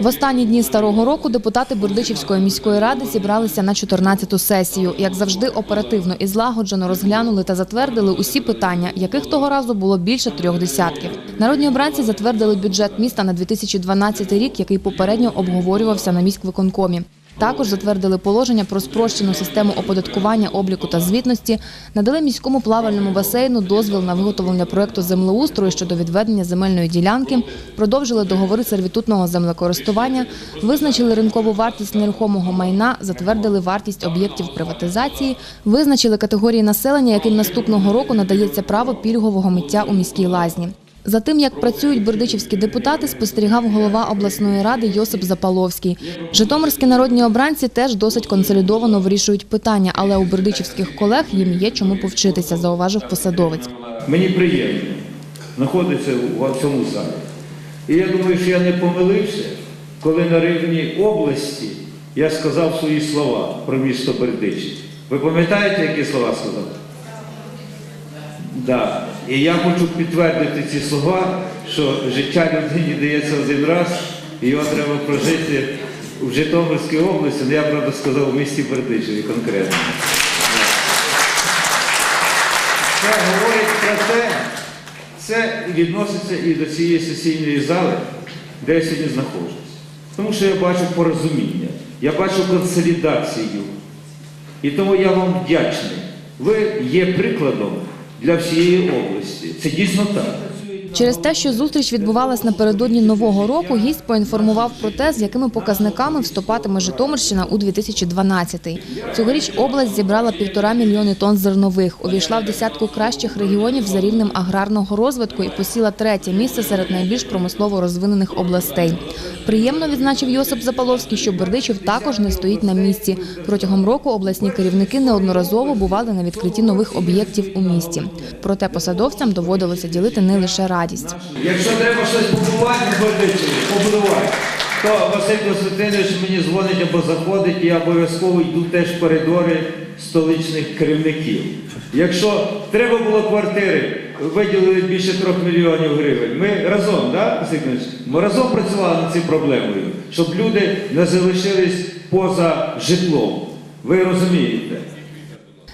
В останні дні старого року депутати Бердичівської міської ради зібралися на 14-ту сесію. Як завжди, оперативно і злагоджено розглянули та затвердили усі питання, яких того разу було більше трьох десятків. Народні обранці затвердили бюджет міста на 2012 рік, який попередньо обговорювався на міськвиконкомі. Також затвердили положення про спрощену систему оподаткування, обліку та звітності, надали міському плавальному басейну дозвіл на виготовлення проекту землеустрою щодо відведення земельної ділянки, продовжили договори сервітутного землекористування, визначили ринкову вартість нерухомого майна, затвердили вартість об'єктів приватизації, визначили категорії населення, яким наступного року надається право пільгового миття у міській лазні. За тим, як працюють бердичівські депутати, спостерігав голова обласної ради Йосип Запаловський. Житомирські народні обранці теж досить консолідовано вирішують питання, але у бердичівських колег їм є чому повчитися, зауважив посадовець. Мені приємно знаходитися у цьому залі. І я думаю, що я не помилився, коли на рівні області я сказав свої слова про місто Бердичів. Ви пам'ятаєте, які слова сказав? Да. І я хочу підтвердити ці слова, що життя людині дається один раз, і його треба прожити в Житомирській області, ну я правда сказав в місті Бердичеві конкретно. Це говорить про те, це відноситься і до цієї сесійної зали, де я сьогодні знаходжусь. Тому що я бачу порозуміння, я бачу консолідацію. І тому я вам вдячний. Ви є прикладом для всієї області. Це дійсно так. Через те, що зустріч відбувалась напередодні нового року, гість поінформував про те, з якими показниками вступатиме Житомирщина у 2012-й. Цьогоріч область зібрала півтора мільйони тонн зернових, увійшла в десятку кращих регіонів за рівнем аграрного розвитку і посіла третє місце серед найбільш промислово розвинених областей. Приємно відзначив Йосип Запаловський, що Бердичів також не стоїть на місці. Протягом року обласні керівники неодноразово бували на відкритті нових об'єктів у місті. Проте посадовцям доводилося ділити не лише радість. Якщо треба щось Бердичеві, побудувати, то Василь Константинович мені дзвонить або заходить, і я обов'язково йду теж в коридори столичних керівників. Якщо треба було квартири, виділили більше трьох мільйонів гривень. Ми разом, да, Василь Ми разом працювали над цією проблемою, щоб люди не залишились поза житлом. Ви розумієте?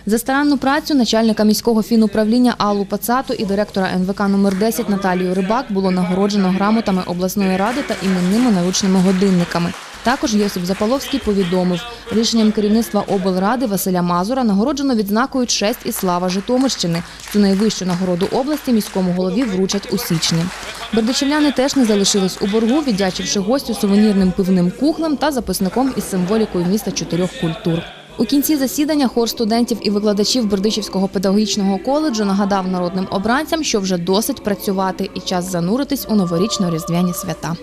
За старанну працю начальника міського фінуправління Аллу Пацату і директора НВК номер 10 Наталію Рибак було нагороджено грамотами обласної ради та іменними наручними годинниками. Також Йосип Запаловський повідомив, рішенням керівництва облради Василя Мазура нагороджено відзнакою «Честь і слава Житомирщини». Цю найвищу нагороду області міському голові вручать у січні. Бердичівляни теж не залишились у боргу, віддячивши гостю сувенірним пивним кухлем та записником із символікою міста чотирьох культур. У кінці засідання хор студентів і викладачів Бердичівського педагогічного коледжу нагадав народним обранцям, що вже досить працювати і час зануритись у новорічно-різдвяні свята.